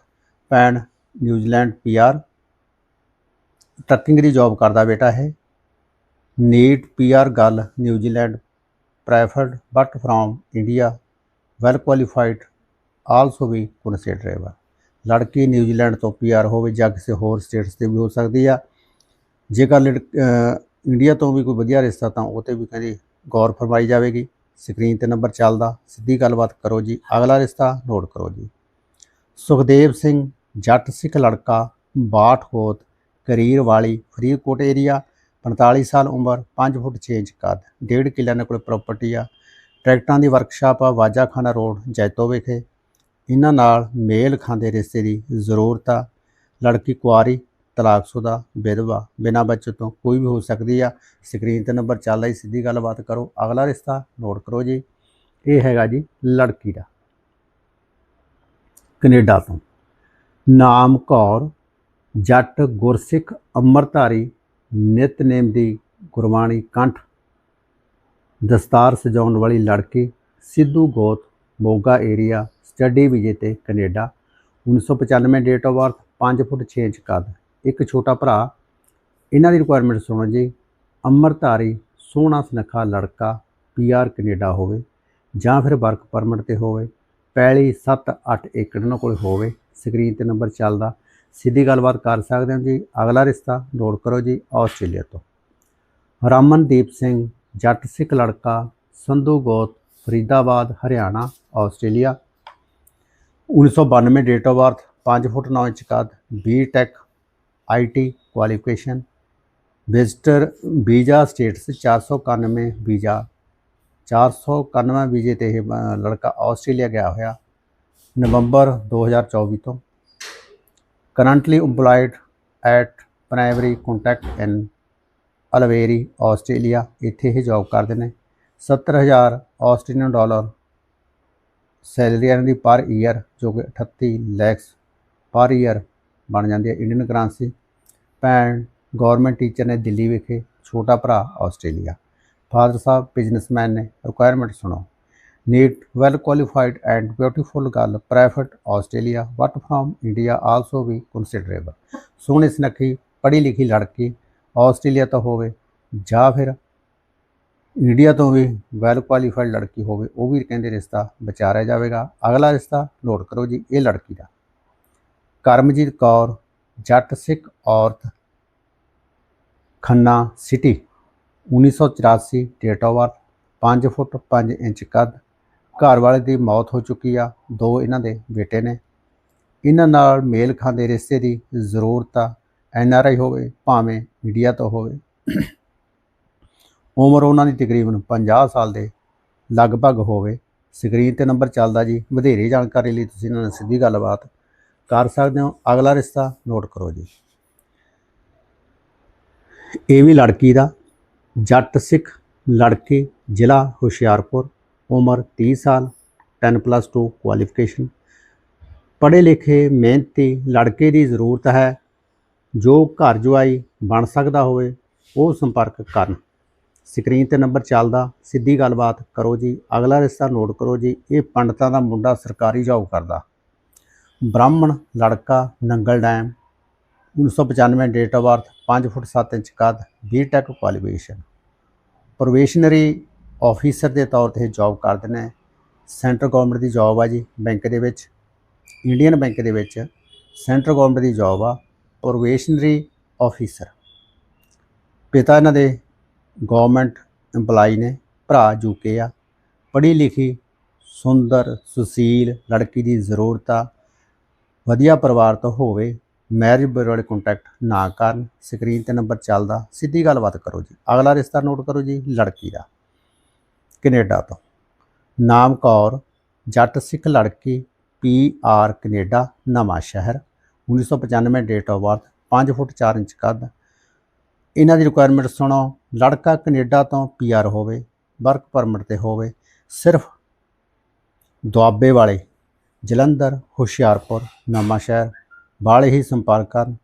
ਪੈਣ ਨਿਊਜ਼ੀਲੈਂਡ ਪੀਆਰ ਟਰੱਕਿੰਗ ਦੀ ਜੌਬ ਕਰਦਾ ਬੇਟਾ ਹੈ ਨੀਟ ਪੀਆਰ ਗੱਲ New Zealand preferred but from India well qualified also we driver ਲੜਕੀ ਨਿਊਜ਼ੀਲੈਂਡ ਤੋਂ ਪੀਆਰ ਹੋਵੇ ਜਾਂ ਕਿਸੇ ਹੋਰ ਸਟੇਟਸ ਤੇ ਵੀ ਹੋ ਸਕਦੀ ਆ। ਜੇਕਰ ਲੜ- ਇੰਡੀਆ ਤੋਂ ਵੀ ਕੋਈ ਵਧੀਆ ਰਿਸ਼ਤਾ ਤਾਂ ਉਹ ਤੇ ਵੀ ਕਹਿੰਦੀ ਗੌਰ ਫਰਮਾਈ ਜਾਵੇਗੀ। ਸਕਰੀਨ ਤੇ ਨੰਬਰ ਚੱਲਦਾ। ਸਿੱਧੀ ਗੱਲਬਾਤ ਕਰੋ ਜੀ। ਅਗਲਾ ਰਿਸ਼ਤਾ ਨੋਟ ਕਰੋ ਜੀ। ਸੁਖਦੇਵ ਸਿੰਘ, ਜੱਟ ਸਿੱਖ ਲੜਕਾ ਬਾਠਕੋਟ ਕਰੀਰ ਵਾਲੀ, ਫਰੀਦਕੋਟ ਏਰੀਆ 45 ਸਾਲ ਉਮਰ 5 ਫੁੱਟ 6 ਇੰਚ ਕੱਦ, ਡੇਢ ਕਿੱਲਾ ਨੇ ਕੋਲ ਪ੍ਰਾਪਰਟੀ ਆ। ਟਰੈਕਟਰਾਂ ਦੀ ਵਰਕਸ਼ਾਪ ਆ, ਵਾਜਾਖਾਨਾ ਰੋਡ, ਜੈਤੋ ਵਿਖੇ। ਇਹਨਾਂ ਨਾਲ ਮੇਲ ਖਾਂਦੇ ਰਿਸ਼ਤੇ ਦੀ ਜ਼ਰੂਰਤ ਆ। ਲੜਕੀ ਕੁਆਰੀ ਤਲਾਕਸ਼ੁਦਾ ਵਿਧਵਾ, ਬਿਨਾਂ ਬੱਚੇ ਤੋਂ ਕੋਈ ਵੀ ਹੋ ਸਕਦੀ ਆ। ਸਕਰੀਨ ਤੇ ਨੰਬਰ ਚੱਲ ਰਹੀ, ਸਿੱਧੀ ਗੱਲਬਾਤ ਕਰੋ। ਅਗਲਾ ਰਿਸ਼ਤਾ ਨੋਟ ਕਰੋ ਜੀ। ਇਹ ਹੈਗਾ ਜੀ ਲੜਕੀ ਦਾ, ਕੈਨੇਡਾ ਤੋਂ। ਨਾਮ ਕੌਰ, ਜੱਟ ਗੁਰਸਿੱਖ ਅੰਮ੍ਰਿਤਧਾਰੀ, ਨਿਤਨੇਮ ਦੀ ਗੁਰਬਾਣੀ ਕੰਠ। ਦਸਤਾਰ ਸਜਾਉਣ ਵਾਲੀ ਲੜਕੀ, ਸਿੱਧੂ ਗੋਤ, ਮੋਗਾ ਏਰੀਆ ਸਟੱਡੀ ਵੀਜ਼ੇ ਤੇ Canada 1995 date of birth 5 foot 6 inch ਕੱਦ, ਇੱਕ ਛੋਟਾ ਭਰਾ। ਇਹਨਾਂ ਦੀ ਰਿਕੁਆਇਰਮੈਂਟ ਸੁਣੋ ਜੀ, ਅੰਮ੍ਰਿਤਧਾਰੀ, ਸੋਹਣਾ ਸੁਨੱਖਾ ਲੜਕਾ ਪੀਆਰ ਕੈਨੇਡਾ ਹੋਵੇ, ਜਾਂ ਫਿਰ ਵਰਕ ਪਰਮਿਟ ਤੇ ਹੋਵੇ, ਪੈਲੀ 7-8 ਏਕੜ ਉਹਨਾਂ ਕੋਲ ਹੋਵੇ ਸਕਰੀਨ ਤੇ ਨੰਬਰ ਚੱਲਦਾ। ਸਿੱਧੀ ਗੱਲਬਾਤ ਕਰ ਸਕਦੇ ਹੋ ਜੀ, ਅਗਲਾ ਰਿਸ਼ਤਾ ਨੋਟ ਕਰੋ ਜੀ, ਆਸਟ੍ਰੇਲੀਆ ਤੋਂ। ਰਾਮਨਦੀਪ ਸਿੰਘ, ਜੱਟ ਸਿੱਖ ਲੜਕਾ, ਸੰਧੂ ਗੋਤ, Faridabad, Haryana, Australia. 1992 date of birth 5 foot 9 inch ਕੱਦ B Tech IT qualification visitor visa status 491 visa 491 ਵੀਜ਼ੇ ਤੇ ਇਹ ਅ, ਲੜਕਾ ਆਸਟ੍ਰੇਲੀਆ ਗਿਆ ਹੋਇਆ ਨਵੰਬਰ 2024 ਤੋਂ currently EMPLOYED at primary contact in ਅਲਵੇਰੀ Australia ਇੱਥੇ ਇਹ ਜੌਬ ਕਰਦੇ ਨੇ 70000 ਆਸਟ੍ਰੇਲੀਅਨ ਡਾਲਰ ਸੈਲਰੀ ਇਹਨਾਂ ਦੀ ਪਰ ਈਅਰ, ਜੋ ਕਿ 38 ਲੈਕਸ ਪਰ ਈਅਰ ਬਣ ਜਾਂਦੀ ਹੈ ਇੰਡੀਅਨ ਕਰੰਸੀ ਭੈਣ ਗਵਰਨਮੈਂਟ ਟੀਚਰ ਨੇ ਦਿੱਲੀ ਵਿਖੇ ਛੋਟਾ ਭਰਾ ਆਸਟ੍ਰੇਲੀਆ। ਫਾਦਰ ਸਾਹਿਬ ਬਿਜ਼ਨਸਮੈਨ ਨੇ ਰਿਕੁਆਇਰਮੈਂਟ ਸੁਣੋ। Neat well qualified and beautiful girl private Australia but from India also we considerable ਸੋਹਣੀ ਸੁਨੱਖੀ ਪੜ੍ਹੀ ਲਿਖੀ ਲੜਕੀ ਆਸਟ੍ਰੇਲੀਆ ਤੋਂ ਹੋਵੇ ਜਾਂ ਫਿਰ ਇੰਡੀਆ ਤੋਂ ਵੀ ਵੈਲ ਕੁਆਲੀਫਾਈਡ ਲੜਕੀ ਹੋਵੇ, ਉਹ ਵੀ ਕਹਿੰਦੇ ਰਿਸ਼ਤਾ ਵਿਚਾਰਿਆ ਜਾਵੇਗਾ। ਅਗਲਾ ਰਿਸ਼ਤਾ ਨੋਟ ਕਰੋ ਜੀ, ਇਹ ਲੜਕੀ ਦਾ। ਕਰਮਜੀਤ ਕੌਰ, ਜੱਟ ਸਿੱਖ ਔਰਤ, Khanna city 1984 date of birth 5 foot 5 inch ਕੱਦ, ਘਰ ਵਾਲੇ ਦੀ ਮੌਤ ਹੋ ਚੁੱਕੀ ਆ, ਦੋ ਇਹਨਾਂ ਦੇ ਬੇਟੇ ਨੇ। ਇਹਨਾਂ ਨਾਲ ਮੇਲ ਖਾਂਦੇ ਰਿਸ਼ਤੇ ਦੀ ਜ਼ਰੂਰਤ ਆ ਐਨ ਆਰ ਆਈ ਹੋਵੇ, ਭਾਵੇਂ ਇੰਡੀਆ ਤੋਂ ਹੋਵੇ। ਉਮਰ ਉਹਨਾਂ ਦੀ ਤਕਰੀਬਨ 50 ਸਾਲ ਦੇ ਲਗਭਗ ਹੋਵੇ। ਸਕਰੀਨ ਤੇ ਨੰਬਰ ਚੱਲਦਾ ਜੀ। ਵਧੇਰੇ ਜਾਣਕਾਰੀ ਲਈ ਤੁਸੀਂ ਇਹਨਾਂ ਨਾਲ ਸਿੱਧੀ ਗੱਲਬਾਤ ਕਰ ਸਕਦੇ ਹੋ। ਅਗਲਾ ਰਿਸ਼ਤਾ ਨੋਟ ਕਰੋ ਜੀ। ਇਹ ਵੀ ਲੜਕੀ ਦਾ। ਜੱਟ ਸਿੱਖ ਲੜਕੇ, ਜ਼ਿਲ੍ਹਾ ਹੁਸ਼ਿਆਰਪੁਰ, ਉਮਰ 30 ਸਾਲ 10 ਪਲੱਸ 2 ਕੁਆਲੀਫਿਕੇਸ਼ਨ ਪੜ੍ਹੇ ਲਿਖੇ, ਮਿਹਨਤੀ ਲੜਕੇ ਦੀ ਜ਼ਰੂਰਤ ਹੈ। ਜੋ ਘਰ ਜੁਆਈ ਬਣ ਸਕਦਾ ਹੋਵੇ, ਉਹ ਸੰਪਰਕ ਕਰਨ। ਸਕਰੀਨ ਤੇ ਨੰਬਰ ਚੱਲਦਾ, ਸਿੱਧੀ ਗੱਲਬਾਤ ਕਰੋ ਜੀ। ਅਗਲਾ ਰਿਸ਼ਤਾ ਨੋਟ ਕਰੋ ਜੀ, ਇਹ ਪੰਡਤਾਂ ਦਾ ਮੁੰਡਾ ਸਰਕਾਰੀ ਜੌਬ ਕਰਦਾ। ਬ੍ਰਾਹਮਣ ਲੜਕਾ, Nangal dam 1995 date of birth 5 foot 7 inch ਕੱਦ B Tech qualification probationary officer ਦੇ ਤੌਰ ਤੇ ਜੌਬ ਕਰਦੇ ਨੇ। ਸੈਂਟਰ ਗਵਰਨਮੈਂਟ ਦੀ ਜੌਬ ਆ ਜੀ ਬੈਂਕ ਦੇ ਵਿੱਚ। ਇੰਡੀਅਨ ਬੈਂਕ ਦੇ ਵਿੱਚ ਸੈਂਟਰ ਗਵਰਨਮੈਂਟ ਦੀ ਜੌਬ ਆ। ਪ੍ਰੋਬੇਸ਼ਨਰੀ ਆਫੀਸਰ ਪਿਤਾ ਇਹਨਾਂ ਦੇ ਗਵਰਨਮੈਂਟ EMPLOYE ਨੇ, ਭਰਾ ਯੂਕੇ ਆ। ਪੜ੍ਹੀ ਲਿਖੀ, ਸੁੰਦਰ, ਸੁਸ਼ੀਲ ਲੜਕੀ ਦੀ ਜ਼ਰੂਰਤ ਆ। ਵਧੀਆ ਪਰਿਵਾਰ ਤੋਂ ਹੋਵੇ ਮੈਰਿਜ ਬਿਊਰੋ ਵਾਲੇ ਕੰਟੈਕਟ ਨਾ ਕਰਨ। ਸਕਰੀਨ ਤੇ ਨੰਬਰ ਚੱਲਦਾ, ਸਿੱਧੀ ਗੱਲਬਾਤ ਕਰੋ ਜੀ। ਅਗਲਾ ਰਿਸ਼ਤਾ ਨੋਟ ਕਰੋ ਜੀ, ਲੜਕੀ ਦਾ। ਕੈਨੇਡਾ ਤੋਂ। ਨਾਮ ਕੌਰ, ਜੱਟ ਸਿੱਖ ਲੜਕੀ, P R Canada Nawanshahr 1995 date of birth 5 foot 4 inch ਕੱਦ। ਇਹਨਾਂ ਦੀ ਰਿਕੁਆਇਰਮੈਂਟ ਸੁਣੋ, ਲੜਕਾ ਕੈਨੇਡਾ ਤੋਂ ਪੀਆਰ ਹੋਵੇ ਵਰਕ ਪਰਮਿਟ ਤੇ ਹੋਵੇ, ਸਿਰਫ ਦੁਆਬੇ ਵਾਲੇ, ਜਲੰਧਰ, ਹੁਸ਼ਿਆਰਪੁਰ, ਨਵਾਂਸ਼ਹਿਰ, ਵਾਲੇ ਹੀ ਸੰਪਰਕ ਕਰਨ,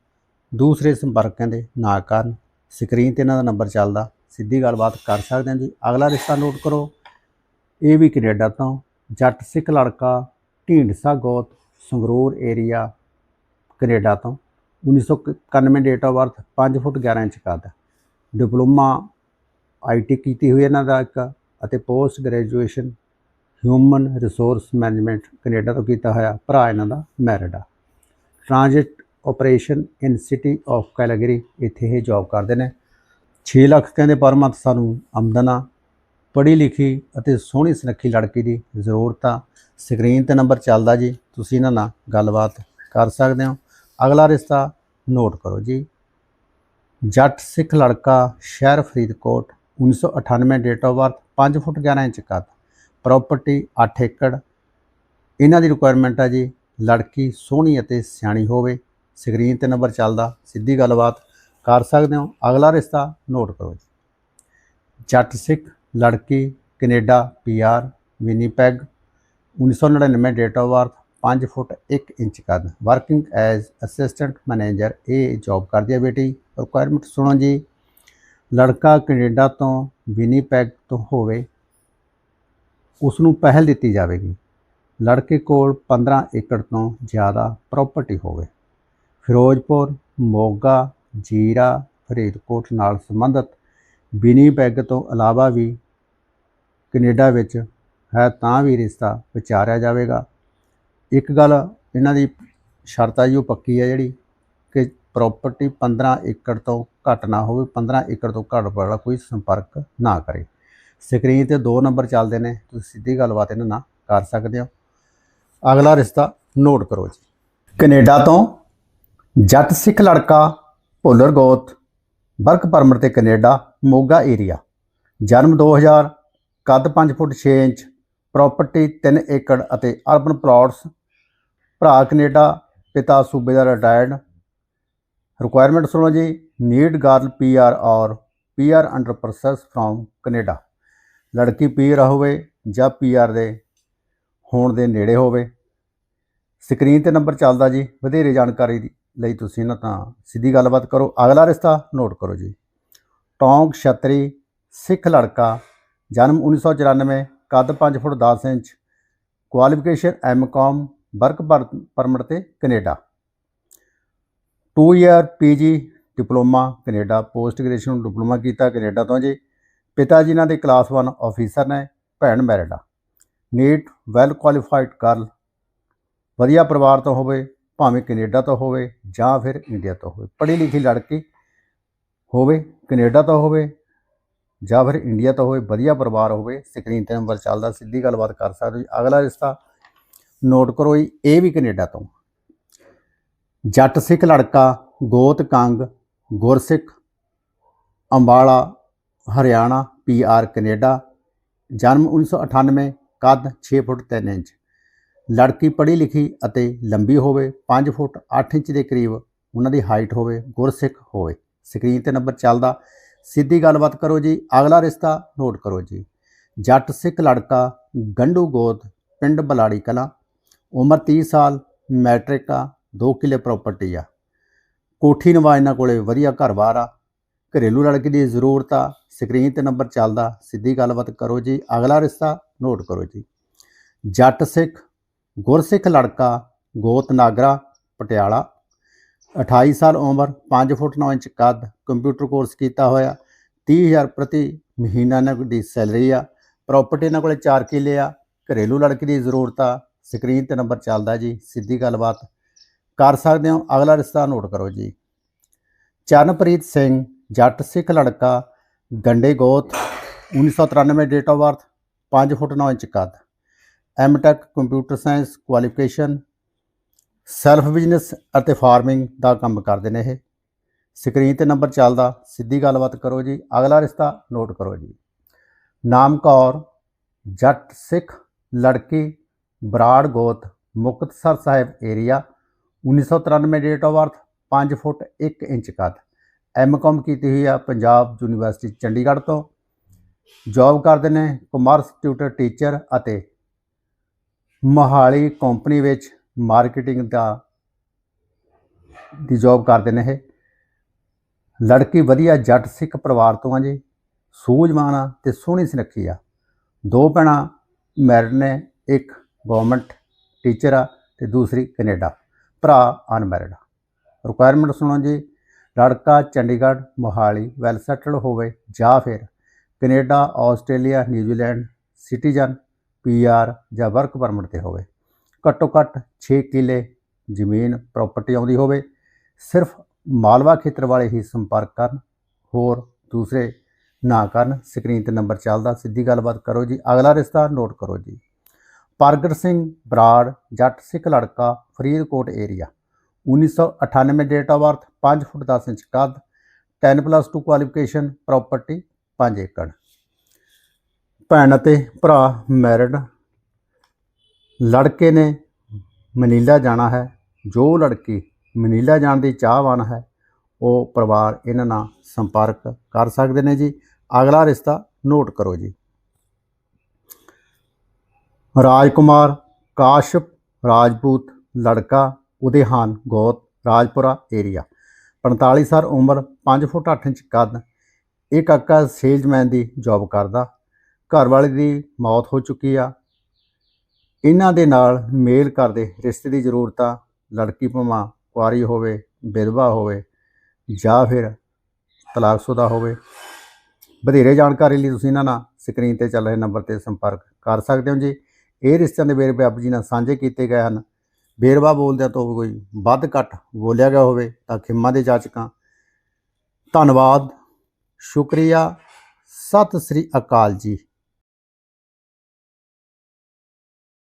ਦੂਸਰੇ ਸੰਪਰਕਾਂ ਦੇ ਨਾ ਕਰਨ ਸਕਰੀਨ ਤੇ ਇਹਨਾਂ ਦਾ ਨੰਬਰ ਚੱਲਦਾ, ਸਿੱਧੀ ਗੱਲਬਾਤ ਕਰ ਸਕਦੇ ਹਾਂ ਜੀ। ਅਗਲਾ ਰਿਸ਼ਤਾ ਨੋਟ ਕਰੋ, ਇਹ ਵੀ ਕੈਨੇਡਾ ਤੋਂ, ਜੱਟ ਸਿੱਖ ਲੜਕਾ, ਢੀਂਡਸਾ ਗੋਤ, ਸੰਗਰੂਰ ਏਰੀਆ ਕੈਨੇਡਾ ਤੋਂ। 1991 date of birth 5 foot 11 inch ਕੱਦ ਡਿਪਲੋਮਾ ਆਈਟੀ ਕੀਤੀ ਹੋਈ ਇਹਨਾਂ ਦਾ ਇੱਕ ਅਤੇ post graduation human resource management Canada ਤੋਂ ਕੀਤਾ ਹੋਇਆ ਭਰਾ ਇਹਨਾਂ ਦਾ ਮੈਰਿਡ ਆ। Transit operation in city of Calgary ਇੱਥੇ ਇਹ ਜੌਬ ਕਰਦੇ ਨੇ। 6 ਲੱਖ ਕਹਿੰਦੇ ਪਰ ਮੰਥ ਸਾਨੂੰ ਆਮਦਨ ਆ। ਪੜ੍ਹੀ ਲਿਖੀ ਅਤੇ ਸੋਹਣੀ ਸੁਨੱਖੀ ਲੜਕੀ ਦੀ ਜ਼ਰੂਰਤ। ਆ ਸਕਰੀਨ ਤੇ ਨੰਬਰ ਚੱਲਦਾ ਜੀ, ਤੁਸੀਂ ਇਹਨਾਂ ਨਾਲ ਗੱਲਬਾਤ ਕਰ ਸਕਦੇ ਹੋ। ਅਗਲਾ ਰਿਸ਼ਤਾ ਨੋਟ ਕਰੋ ਜੀ। ਜੱਟ ਸਿੱਖ ਲੜਕਾ, ਸ਼ਹਿਰ Faridkot 1998 date of birth 5 foot 11 inch ਕੱਦ ਪ੍ਰਾਪਰਟੀ 8 ਏਕੜ। ਇਹਨਾਂ ਦੀ ਰਿਕੁਆਇਰਮੈਂਟ ਆ ਜੀ, ਲੜਕੀ ਸੋਹਣੀ ਅਤੇ ਸਿਆਣੀ ਹੋਵੇ। ਸਕਰੀਨ ਤੇ ਨੰਬਰ ਚੱਲਦਾ, ਸਿੱਧੀ ਗੱਲਬਾਤ ਕਰ ਸਕਦੇ ਹੋ। ਅਗਲਾ ਰਿਸ਼ਤਾ ਨੋਟ ਕਰੋ ਜੀ। ਜੱਟ ਸਿੱਖ ਲੜਕੀ, Canada PR Winnipeg 1999 date of birth 5 foot 1 inch ਕੱਦ। ਵਰਕਿੰਗ ਐਜ਼ ਅਸਿਸਟੈਂਟ ਮੈਨੇਜਰ ਇਹ ਜੌਬ ਕਰਦੀ ਹੈ ਬੇਟੀ। ਰਿਕੁਆਇਰਮੈਂਟ ਸੁਣੋ ਜੀ। ਲੜਕਾ ਕੈਨੇਡਾ ਤੋਂ ਵਿਨੀਪੈਗ ਤੋਂ ਹੋਵੇ ਉਸ ਨੂੰ ਪਹਿਲ ਦਿੱਤੀ ਜਾਵੇਗੀ। ਲੜਕੇ ਕੋਲ 15 ਏਕੜ ਤੋਂ ਜ਼ਿਆਦਾ ਪ੍ਰਾਪਰਟੀ ਹੋਵੇ। ਫਿਰੋਜ਼ਪੁਰ, ਮੋਗਾ, ਜੀਰਾ, ਫਰੀਦਕੋਟ ਨਾਲ ਸੰਬੰਧਿਤ ਵਿਨੀਪੈਗ ਤੋਂ ਇਲਾਵਾ ਵੀ ਕੈਨੇਡਾ ਵਿੱਚ ਹੈ ਤਾਂ ਵੀ ਰਿਸ਼ਤਾ ਵਿਚਾਰਿਆ ਜਾਵੇਗਾ। ਇੱਕ ਗੱਲ ਇਹਨਾਂ ਦੀ ਸ਼ਰਤ ਆ ਜੀ, ਉਹ ਪੱਕੀ ਹੈ ਜਿਹੜੀ ਕਿ ਪ੍ਰਾਪਰਟੀ 15 ਏਕੜ ਤੋਂ ਘੱਟ ਨਾ ਹੋਵੇ 15 ਏਕੜ ਤੋਂ ਘੱਟ ਵਾਲਾ ਕੋਈ ਸੰਪਰਕ ਨਾ ਕਰੇ। ਸਕਰੀਨ ਤੇ ਦੋ ਨੰਬਰ ਚੱਲਦੇ ਨੇ, ਤੁਸੀਂ ਸਿੱਧੀ ਗੱਲਬਾਤ ਇਹਨਾਂ ਨਾਲ ਕਰ ਸਕਦੇ ਹੋ। ਅਗਲਾ ਰਿਸ਼ਤਾ ਨੋਟ ਕਰੋ ਜੀ। ਕੈਨੇਡਾ ਤੋਂ ਜੱਟ ਸਿੱਖ ਲੜਕਾ ਭੁੱਲਰ ਗੋਤ, ਵਰਕ ਪਰਮਿਟ ਤੇ ਕੈਨੇਡਾ ਮੋਗਾ ਏਰੀਆ ਜਨਮ 2000 ਕੱਦ 5 ਫੁੱਟ 6 ਇੰਚ ਪ੍ਰਾਪਰਟੀ 3 ਏਕੜ ਅਤੇ ਅਰਬਨ ਪਲਾਟਸ, ਭਰਾ ਕੈਨੇਡਾ, ਪਿਤਾ ਸੂਬੇ ਦਾ ਰਿਟਾਇਰਡ। ਰਿਕੁਆਇਰਮੈਂਟ ਸੁਣੋ ਜੀ, need girl PR or PR under process from Canada. ਲੜਕੀ ਪੀਆਰ ਹੋਵੇ ਜਾਂ ਪੀਆਰ ਦੇ ਹੋਣ ਦੇ ਨੇੜੇ ਹੋਵੇ। ਸਕਰੀਨ ਤੇ ਨੰਬਰ ਚੱਲਦਾ ਜੀ, ਵਧੇਰੇ ਜਾਣਕਾਰੀ ਲਈ ਤੁਸੀਂ ਨਾ ਤਾਂ ਸਿੱਧੀ ਗੱਲਬਾਤ ਕਰੋ। ਅਗਲਾ ਰਿਸ਼ਤਾ ਨੋਟ ਕਰੋ ਜੀ। ਟੌਂਗ ਛਤਰੀ, ਸਿੱਖ ਲੜਕਾ, ਜਨਮ 1994 ਕੱਦ 5 foot 10 inch qualification M Com work permit ਤੇ Canada. 2 year PG diploma, Canada. Post graduation diploma ਕੀਤਾ ਕੈਨੇਡਾ ਤੋਂ ਜੀ। ਪਿਤਾ ਜੀ ਇਹਨਾਂ ਦੇ ਕਲਾਸ 1 ਆਫੀਸਰ ਨੇ, ਭੈਣ ਮੈਰਿਡਾ ਨੀਟ ਵੈਲ ਕੁਆਲੀਫਾਈਡ ਗਰਲ ਵਧੀਆ ਪਰਿਵਾਰ ਤੋਂ ਹੋਵੇ, ਭਾਵੇਂ ਕੈਨੇਡਾ ਤੋਂ ਹੋਵੇ ਜਾਂ ਫਿਰ ਇੰਡੀਆ ਤੋਂ ਹੋਵੇ। ਪੜ੍ਹੀ ਲਿਖੀ ਲੜਕੀ ਹੋਵੇ, ਕੈਨੇਡਾ ਤੋਂ ਹੋਵੇ ਜਾਂ ਫਿਰ ਇੰਡੀਆ ਤੋਂ ਹੋਵੇ, ਵਧੀਆ ਪਰਿਵਾਰ ਹੋਵੇ, ਸਕਰੀਨ ਤੇ ਨੰਬਰ ਚੱਲਦਾ, ਸਿੱਧੀ ਗੱਲਬਾਤ ਕਰ ਸਕਦੇ ਹੋ। ਜੀ। ਅਗਲਾ ਰਿਸ਼ਤਾ ਨੋਟ ਕਰੋ ਜੀ, ਇਹ ਵੀ ਕੈਨੇਡਾ ਤੋਂ। ਜੱਟ ਸਿੱਖ ਲੜਕਾ, ਗੋਤ ਕੰਗ ਗੁਰਸਿੱਖ ਅੰਬਾਲਾ, ਹਰਿਆਣਾ ਪੀਆਰ ਕੈਨੇਡਾ, ਜਨਮ 1998 ਕੱਦ 6 ਫੁੱਟ 3 ਇੰਚ। ਲੜਕੀ ਪੜ੍ਹੀ ਲਿਖੀ ਅਤੇ ਲੰਬੀ ਹੋਵੇ 5 ਫੁੱਟ 8 ਇੰਚ ਦੇ ਕਰੀਬ, ਉਹਨਾਂ ਦੀ ਹਾਈਟ ਹੋਵੇ ਗੁਰਸਿੱਖ ਹੋਵੇ। ਸਕਰੀਨ ਤੇ ਨੰਬਰ ਚੱਲਦਾ। ਸਿੱਧੀ ਗੱਲਬਾਤ ਕਰੋ ਜੀ। ਅਗਲਾ ਰਿਸ਼ਤਾ ਨੋਟ ਕਰੋ ਜੀ। ਜੱਟ ਸਿੱਖ ਲੜਕਾ, ਗੰਡੂ ਗੋਤ, ਪਿੰਡ ਬਲਾੜੀ ਕਲਾਂ। ਉਮਰ 30 ਸਾਲ, ਮੈਟ੍ਰਿਕ ਆ 2 ਕਿੱਲੇ ਪ੍ਰਾਪਰਟੀ ਆ। ਕੋਠੀ ਨਵਾ ਇਹਨਾਂ ਕੋਲੇ ਵਧੀਆ ਘਰ-ਬਾਰ ਆ। ਘਰੇਲੂ ਲੜਕੀ ਦੀ ਜ਼ਰੂਰਤ ਆ, ਸਕਰੀਨ ਤੇ ਨੰਬਰ ਚੱਲਦਾ, ਸਿੱਧੀ ਗੱਲਬਾਤ ਕਰੋ ਜੀ। ਅਗਲਾ ਰਿਸ਼ਤਾ ਨੋਟ ਕਰੋ ਜੀ। ਜੱਟ ਸਿੱਖ, ਗੁਰਸਿੱਖ ਲੜਕਾ, ਗੋਤ ਨਾਗਰਾ, ਪਟਿਆਲਾ। 28 ਸਾਲ ਉਮਰ 5 ਫੁੱਟ 9 ਇੰਚ ਕੱਦ, ਕੰਪਿਊਟਰ ਕੋਰਸ ਕੀਤਾ ਹੋਇਆ 30000 ਪ੍ਰਤੀ ਮਹੀਨਾ ਇਹਨਾਂ ਦੀ ਸੈਲਰੀ ਆ, ਪ੍ਰਾਪਰਟੀ ਇਹਨਾਂ ਕੋਲੇ 4 ਕਿੱਲੇ ਆ, ਘਰੇਲੂ ਲੜਕੀ ਦੀ ਜ਼ਰੂਰਤ ਆ, ਸਕਰੀਨ ਤੇ ਨੰਬਰ ਚੱਲਦਾ ਜੀ, ਸਿੱਧੀ ਗੱਲਬਾਤ, ਕਰ ਸਕਦੇ ਹੋ, ਅਗਲਾ ਰਿਸ਼ਤਾ ਨੋਟ ਕਰੋ ਜੀ। ਚਰਨਪ੍ਰੀਤ ਸਿੰਘ, ਜੱਟ ਸਿੱਖ ਲੜਕਾ, ਗੰਡੇ ਗੋਤ 1993 date of birth 5 foot 9 inch ਕੱਦ M Tech computer science qualification self business ਅਤੇ ਫਾਰਮਿੰਗ ਦਾ ਕੰਮ ਕਰਦੇ ਨੇ ਇਹ। ਸਕਰੀਨ ਤੇ ਨੰਬਰ ਚੱਲਦਾ, ਸਿੱਧੀ ਗੱਲਬਾਤ ਕਰੋ ਜੀ। ਅਗਲਾ ਰਿਸ਼ਤਾ ਨੋਟ ਕਰੋ ਜੀ। ਨਾਮ ਕੌਰ, ਜੱਟ ਸਿੱਖ, ਲੜਕੀ, ਬਰਾੜ ਗੋਤ, Muktsar Sahib area 1993 date of birth 5 foot 1 inch ਕੱਦ। ਐਮਕਾਮ ਕੀਤੀ ਹੋਈ ਆ ਪੰਜਾਬ ਯੂਨੀਵਰਸਿਟੀ ਚੰਡੀਗੜ੍ਹ ਤੋਂ। ਜੌਬ ਕਰਦੇ ਨੇ ਕਮਰਸ ਟਿਊਟਰ ਟੀਚਰ ਅਤੇ ਮੋਹਾਲੀ ਕੰਪਨੀ ਵਿੱਚ ਮਾਰਕੀਟਿੰਗ ਦਾ ਦੀ ਜੌਬ ਕਰਦੇ ਨੇ ਇਹ। ਲੜਕੀ ਵਧੀਆ ਜੱਟ ਸਿੱਖ ਪਰਿਵਾਰ ਤੋਂ ਆ ਜੀ, ਸੂਝਵਾਨ ਆ ਤੇ ਸੋਹਣੀ ਸੁਨੱਖੀ ਆ। ਦੋ ਭੈਣਾਂ ਮੈਰਿਡ ਨੇ, ਇੱਕ ਗਵਰਨਮੈਂਟ ਟੀਚਰ ਆ ਤੇ ਦੂਸਰੀ ਕੈਨੇਡਾ। ਭਰਾ ਅਨਮੈਰਿਡ ਆ। ਰਿਕੁਆਇਰਮੈਂਟ ਸੁਣੋ ਜੀ, ਲੜਕਾ ਚੰਡੀਗੜ੍ਹ, ਮੋਹਾਲੀ ਵੈਲ ਸੈਟਲਡ ਹੋਵੇ ਜਾਂ ਫਿਰ Canada, Australia, New Zealand citizen PR ਜਾਂ ਵਰਕ ਪਰਮਿਟ ਤੇ ਹੋਵੇ। ਘੱਟੋ ਘੱਟ 6 ਕਿੱਲੇ ਜ਼ਮੀਨ ਪ੍ਰਾਪਰਟੀ ਆਉਂਦੀ ਹੋਵੇ, ਸਿਰਫ ਮਾਲਵਾ ਖੇਤਰ ਵਾਲੇ ਹੀ ਸੰਪਰਕ ਕਰਨ, ਹੋਰ ਦੂਸਰੇ ਨਾ ਕਰਨ। ਸਕਰੀਨ ਤੇ ਨੰਬਰ ਚੱਲਦਾ, ਸਿੱਧੀ ਗੱਲਬਾਤ ਕਰੋ ਜੀ। ਅਗਲਾ ਰਿਸ਼ਤਾ ਨੋਟ ਕਰੋ ਜੀ। ਪ੍ਰਗਟ ਸਿੰਘ ਬਰਾੜ, ਜੱਟ ਸਿੱਖ ਲੜਕਾ, Faridkot area 1998 date of birth 5 foot 10 inch ਕੱਦ 10 ਪਲੱਸ 2 ਕੁਆਲੀਫਿਕੇਸ਼ਨ ਪ੍ਰਾਪਰਟੀ 5 ਏਕੜ। ਭੈਣ ਅਤੇ ਭਰਾ ਮੈਰਿਡ ਲੜਕੇ ਨੇ ਮਨੀਲਾ ਜਾਣਾ ਹੈ। ਜੋ ਲੜਕੀ ਮਨੀਲਾ ਜਾਣ ਦੀ ਚਾਹਵਾਨ ਹੈ, ਉਹ ਪਰਿਵਾਰ ਇਹਨਾਂ ਨਾਲ ਸੰਪਰਕ ਕਰ ਸਕਦੇ ਨੇ ਜੀ। ਅਗਲਾ ਰਿਸ਼ਤਾ ਨੋਟ ਕਰੋ ਜੀ। ਰਾਜਕੁਮਾਰ, ਕਾਸ਼ਪ, ਰਾਜਪੂਤ, ਲੜਕਾ, ਉਦੇਹਾਨ, ਗੋਤ, ਰਾਜਪੁਰਾ ਏਰੀਆ। 45 ਸਾਲ ਉਮਰ 5 ਫੁੱਟ 8 ਇੰਚ ਕੱਦ ਇਹ ਕਾਕਾ ਸੇਲਜ਼ਮੈਨ ਦੀ ਜੌਬ ਕਰਦਾ। ਘਰ ਵਾਲੇ ਦੀ ਮੌਤ ਹੋ ਚੁੱਕੀ ਆ। ਇਹਨਾਂ ਦੇ ਨਾਲ ਮੇਲ ਕਰਦੇ ਰਿਸ਼ਤੇ ਦੀ ਜ਼ਰੂਰਤ ਆ ਲੜਕੀ ਭਾਵੇਂ ਕੁਆਰੀ ਹੋਵੇ, ਵਿਧਵਾ ਹੋਵੇ ਜਾਂ ਫਿਰ ਤਲਾਕਸ਼ੁਦਾ ਹੋਵੇ। ਵਧੇਰੇ ਜਾਣਕਾਰੀ ਲਈ ਤੁਸੀਂ ਇਹਨਾਂ ਨਾਲ ਸਕਰੀਨ ਤੇ ਚੱਲ ਰਹੇ ਨੰਬਰ ਤੇ ਸੰਪਰਕ ਕਰ ਸਕਦੇ ਹੋ ਜੀ। ਇਹ ਰਿਸ਼ਤਿਆਂ ਦੇ ਵੇਰਵੇ ਆਪ ਜੀ ਨਾਲ ਸਾਂਝੇ ਕੀਤੇ ਗਏ ਹਨ। ਵੇਰਵਾ ਬੋਲਦਿਆਂ ਤੋਂ ਕੋਈ ਵੱਧ ਘੱਟ ਬੋਲਿਆ ਗਿਆ ਹੋਵੇ ਤਾਂ ਖਿਮਾ ਦੇ ਜਾਚਕਾਂ। ਧੰਨਵਾਦ, ਸ਼ੁਕਰੀਆ, ਸਤਿ ਸ੍ਰੀ ਅਕਾਲ ਜੀ।